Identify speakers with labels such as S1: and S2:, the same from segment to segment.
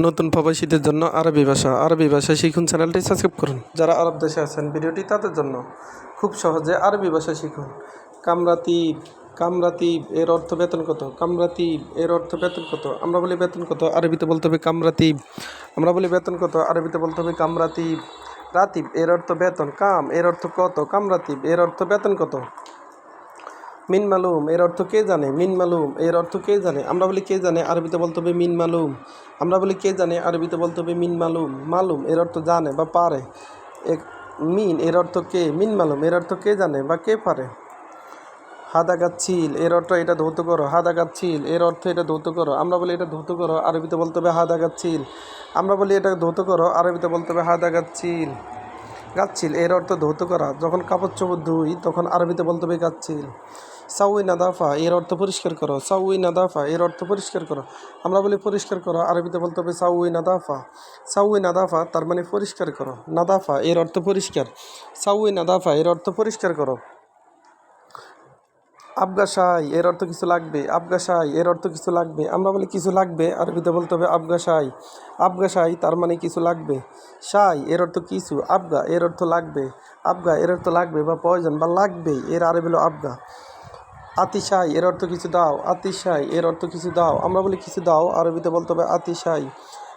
S1: নতুন প্রবাসীদের জন্য আরবি ভাষা। আরবি ভাষা শিখুন চ্যানেলটি সাবস্ক্রাইব করুন। যারা আরব দেশে আছেন, ভিডিওটি তাদের জন্য খুব সহজে আরবি ভাষা শিখুন। কামরাতিব কামরাতিব এর অর্থ বেতন কত? কামরাতিব এর অর্থ বেতন কত? আমরা বলি বেতন কত? আরবিতে বলতে হবে কামরাতিব। আমরা বলি বেতন কত? আরবিতে বলতে হবে কামরাতিব। রাতিব এর অর্থ বেতন। কাম এর অর্থ কত? কামরাতিব এর অর্থ বেতন কত? মিন মালুম, এর অর্থ কে জানে? মিন মালুম, এর অর্থ কে জানে? আমরা বলি কে জানে, আরবিতে বলতে হবে মিন মালুম। আমরা বলি কে জানে, আরবিতে বলতে হবে মিন মালুম। মালুম, এর অর্থ জানে বা পারে। এক, মিন, এর অর্থ কে? মিন মালুম, এর অর্থ কে জানে বা কে পারে? হাদা গাচ্ছিল এর অর্থ এটা ধৌত করো। হাদা গাচ্ছিল এর অর্থ এটা ধৌত করো। আমরা বলি এটা ধৌত করো, আরবিতে বলতে হবে হাদা গাচ্ছিল আমরা বলি এটা ধৌত করো, আরবিতে বলতে হবে হাদা গাচ্ছিল গাচ্ছিল, এর অর্থ ধৌত করা। যখন কাপড় চোপড় ধুই, তখন আরবিতে বলতে হবে গাচ্ছিল। সাউই নাদাফা এর অর্থ পরিষ্কার করো। সাউই নাদাফা এর অর্থ পরিষ্কার করো। আমরা বলি পরিষ্কার করো, আরবিতে বলতে হবে সাউই নাদাফা সাউই নাদাফা তার মানে পরিষ্কার করো। নাদাফা এর অর্থ পরিষ্কার। সাউই নাদাফা এর অর্থ পরিষ্কার করো। আবগাসাই এর অর্থ কিছু লাগবে। আবগাসাই এর অর্থ কিছু লাগবে। আমরা বলি কিছু লাগবে, আরবিতে বলতে হবে আবগাসাই আবগাসাই তার মানে কিছু লাগবে। সাই এর অর্থ কিছু। আবগা, এর অর্থ লাগবে। আবগা, এর অর্থ লাগবে বা প্রয়োজন বা লাগবেই এর আরবি হলো আবগা। আতিশাই এর অর্থ কিছু দাও। আতিশাই এর অর্থ কিছু দাও। আমরা বলি কিছু দাও, আরবিতে বলতে হবে আতিশাই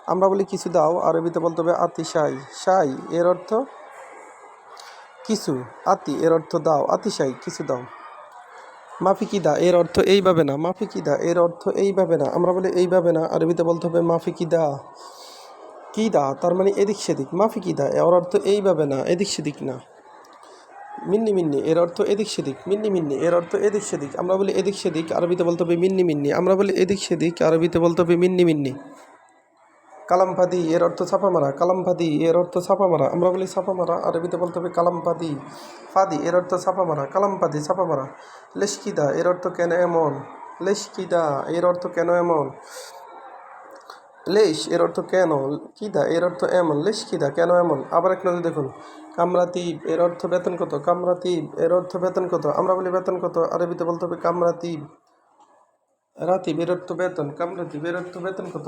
S1: আমরা বলি কিছু দাও, আরবিতে বলতে হবে আতিশাই সাই এর অর্থ কিছু। আতি, এর অর্থ দাও। আতিশাই কিছু দাও। মাফিকিদা এর অর্থ এইভাবে না। মাফিকিদা এর অর্থ এইভাবে না। আমরা বলি এইভাবে না। আরবিতে বলতে হবে মাফিকিদা কিদা তার মানে এদিক সেদিক। মাফিকিদা এর অর্থ এইভাবে না, এদিক সেদিক না। মিন্নি মিন্নি, এর অর্থ এদিক সেদিক। মিন্নি মিন্নি, এর অর্থ এদিক সেদিক। আমরা বলি এদিক সেদিক, আরবিতে বলতে হবে মিন্নি মিন্নি। আমরা বলি এদিক সেদিক, আরবিতে বলতে হবে মিন্নি মিন্নি। কালামফাদি এর অর্থ ছাপা মারা কালামফাদি এর অর্থ ছাপা মারা আমরা বলি ছাপা মারা আরবিতে বলতে হবে কালামফাদি ফাদি এর অর্থ ছাপা মারা কালামফাদি ছাপা মারা লেশকিদা এর অর্থ কেন এমন লেশকিদা এর অর্থ কেন এমন লেশ এর অর্থ কেন কিদা এর অর্থ এমন লেশ কিদা কেন এমন আবার এক নজর দেখুন কামরাতিব এর অর্থ বেতন কত কামরাতিব এর অর্থ বেতন কত আমরা বলি বেতন কত আরবিতে বলতে হবে কামরাতিব রাতিব এর অর্থ বেতন কামরাতিব এর অর্থ বেতন কত